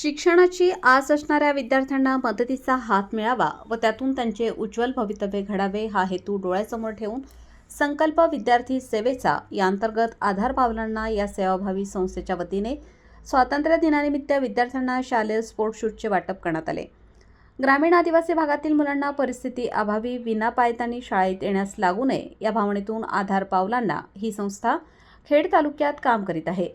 शिक्षणाची आस असणाऱ्या विद्यार्थ्यांना मदतीचा हात मिळावा व त्यातून त्यांचे उज्ज्वल भवितव्य घडावे हा हेतू डोळ्यासमोर ठेवून संकल्प विद्यार्थी सेवेचा या अंतर्गत आधार पावलांना या सेवाभावी संस्थेच्या वतीने स्वातंत्र्य दिनानिमित्त विद्यार्थ्यांना शालेय स्पोर्ट्स शूटचे वाटप करण्यात आले. ग्रामीण आदिवासी भागातील मुलांना परिस्थिती अभावी विना पायतानी शाळेत येण्यास लागू नये या भावनेतून आधार पावलांना ही संस्था खेड तालुक्यात काम करीत आहे.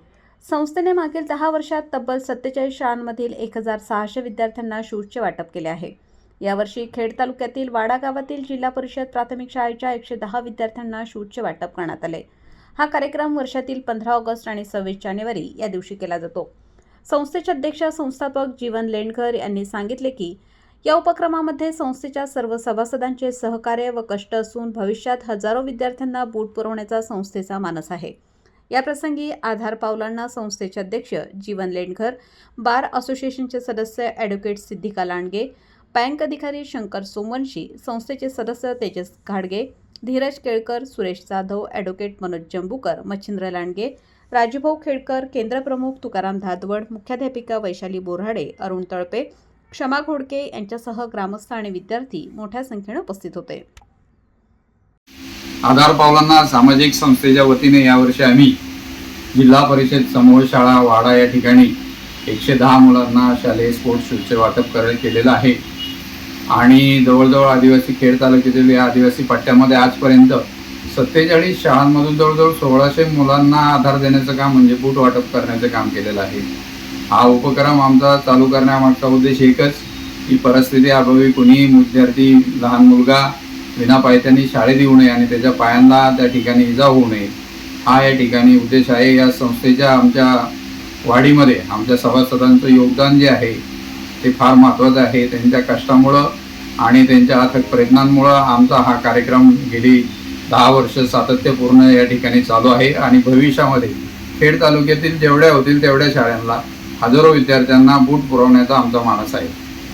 संस्थेने मागील दहा वर्षात तब्बल सत्तेचाळीस शाळांमधील एक हजार सहाशे विद्यार्थ्यांना शूजचे वाटप केले आहे. यावर्षी खेड तालुक्यातील वाडा गावातील जिल्हा परिषद प्राथमिक शाळेच्या एकशे दहा विद्यार्थ्यांना शूजचे वाटप करण्यात आले. हा कार्यक्रम वर्षातील पंधरा ऑगस्ट आणि सव्वीस जानेवारी या दिवशी केला जातो. संस्थेचे अध्यक्ष संस्थापक जीवन लेंडकर यांनी सांगितले की या उपक्रमामध्ये संस्थेच्या सर्व सभासदांचे सहकार्य व कष्ट असून भविष्यात हजारो विद्यार्थ्यांना बूट पुरवण्याचा संस्थेचा मानस आहे. याप्रसंगी आधार पावलांना संस्थेचे अध्यक्ष जीवन लेंडघर बार असोसिएशनचे सदस्य ॲडव्होकेट सिद्धिका लांडगे बँक अधिकारी शंकर सोमवंशी संस्थेचे सदस्य तेजस घाडगे धीरज केळकर सुरेश जाधव ॲडव्होकेट मनोज जंबूकर मच्छिंद्र लांडगे राजूभाऊ खेडकर केंद्रप्रमुख तुकाराम धादवड मुख्याध्यापिका वैशाली बोराडे अरुण तळपे क्षमा घोडके यांच्यासह ग्रामस्थ आणि विद्यार्थी मोठ्या संख्येने उपस्थित होते. आधार पावलांना सामाजिक संस्थेच्या वतीने यावर्षी आम्ही जिल्हा परिषद समूह शाळा वाडा या ठिकाणी एकशे दहा मुलांना शालेय स्पोर्ट्स शूजचे वाटप कर केलेलं आहे. आणि जवळजवळ आदिवासी खेड तालुक्यातील या आदिवासी पट्ट्यामध्ये आजपर्यंत सत्तेचाळीस शाळांमधून जवळजवळ सोळाशे मुलांना आधार देण्याचं काम म्हणजे बूट वाटप करण्याचं काम केलेलं आहे. हा उपक्रम आमचा चालू करण्यामागचा उद्देश एकच की परिस्थिती अभावी कुणीही विद्यार्थी लहान मुलगा विना पायथ्यानी शाळेत येऊ नये आणि त्याच्या पायांना त्या ठिकाणी इजा होऊ नये. हा या ठिकाणी उद्देश आहे. या संस्थेच्या आमच्या वाढीमध्ये आमच्या सभासदांचं योगदान जे आहे ते फार महत्त्वाचं आहे. त्यांच्या कष्टामुळं आणि त्यांच्या अथक प्रयत्नांमुळं आमचा हा कार्यक्रम गेली दहा वर्ष सातत्यपूर्ण या ठिकाणी चालू आहे आणि भविष्यामध्ये खेड तालुक्यातील जेवढ्या होतील तेवढ्या शाळांना हजारो विद्यार्थ्यांना बूट पुरवण्याचा आमचा मानस आहे.